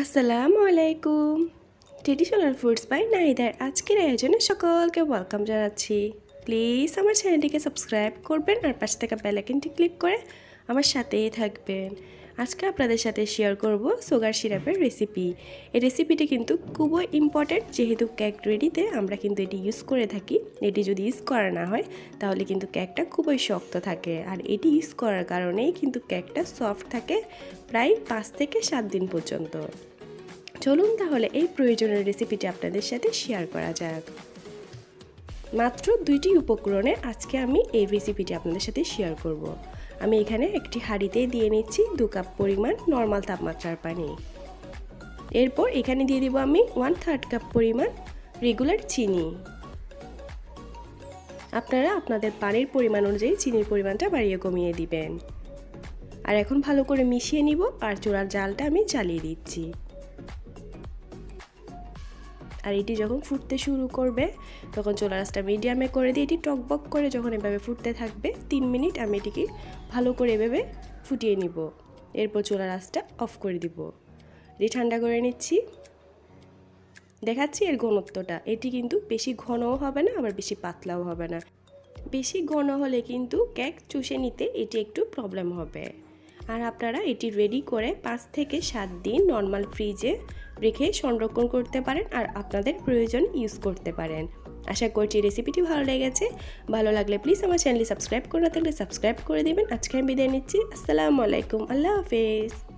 আসসালামু আলাইকুম traditional foods by নাহিদার আজকের আয়োজনে সকলকে ওয়েলকাম জানাচ্ছি। প্লিজ আমার চ্যানেলটিকে সাবস্ক্রাইব করবেন আর পাশে থাকা বেলাইকনটি ক্লিক করে আমার সাথেই থাকবেন। আজকে আপনাদের সাথে শেয়ার করব সুগার সিরাপের রেসিপি এই রেসিপিটি কিন্তু খুবই ইম্পর্ট্যান্ট যেহেতু কেক রেডিতে আমরা কিন্তু এটি ইউজ করে থাকি। এটি যদি ইউজ করা না হয়, তাহলে কিন্তু কেকটা খুবই শক্ত থাকে। আর এটি ইউজ করার কারণেই কিন্তু কেকটা সফট থাকে প্রায় পাঁচ থেকে সাত দিন পর্যন্ত। চলুন তাহলে এই প্রয়োজনীয় রেসিপিটি আপনাদের সাথে শেয়ার করা যাক। মাত্র দুইটি উপকরণে আজকে আমি এই রেসিপিটি আপনাদের সাথে শেয়ার করব। আমি এখানে একটি হাঁড়িতে দিয়ে নিচ্ছি দু কাপ পরিমাণ নর্মাল তাপমাত্রার পানি। এরপর এখানে দিয়ে দিব আমি ওয়ান থার্ড কাপ পরিমাণ রেগুলার চিনি। আপনারা আপনাদের পানির পরিমাণ অনুযায়ী চিনির পরিমাণটা বাড়িয়ে কমিয়ে দিবেন। আর এখন ভালো করে মিশিয়ে নিব আর চোড়ার জালটা আমি জ্বালিয়ে দিচ্ছি। আর এটি যখন ফুটতে শুরু করবে, তখন চোলা রাসটা মিডিয়ামে করে দিয়ে এটি টকবক করে যখন এভাবে ফুটতে থাকবে, তিন মিনিট আমি এটিকে ভালো করে এভাবে ফুটিয়ে নিব। এরপর চোলা রাসটা অফ করে দিব। এটি ঠান্ডা করে নিচ্ছি। দেখাচ্ছি এর ঘনত্বটা। এটি কিন্তু বেশি ঘনও হবে না, আবার বেশি পাতলাও হবে না। বেশি ঘন হলে কিন্তু কেক চুষে নিতে এটি একটু প্রবলেম হবে। আর আপনারা এটি রেডি করে পাঁচ থেকে সাত দিন নর্মাল ফ্রিজে রেখে সংরক্ষণ করতে পারেন আর আপনাদের প্রয়োজন ইউজ করতে পারেন। আশা করছি রেসিপিটি ভালো লেগেছে। ভালো লাগলে প্লিজ আমার চ্যানেলটি সাবস্ক্রাইব করে না থাকলে সাবস্ক্রাইব করে দেবেন। আজকে আমি বিদায় নিচ্ছি। আসসালামু আলাইকুম। আল্লাহ হাফেজ।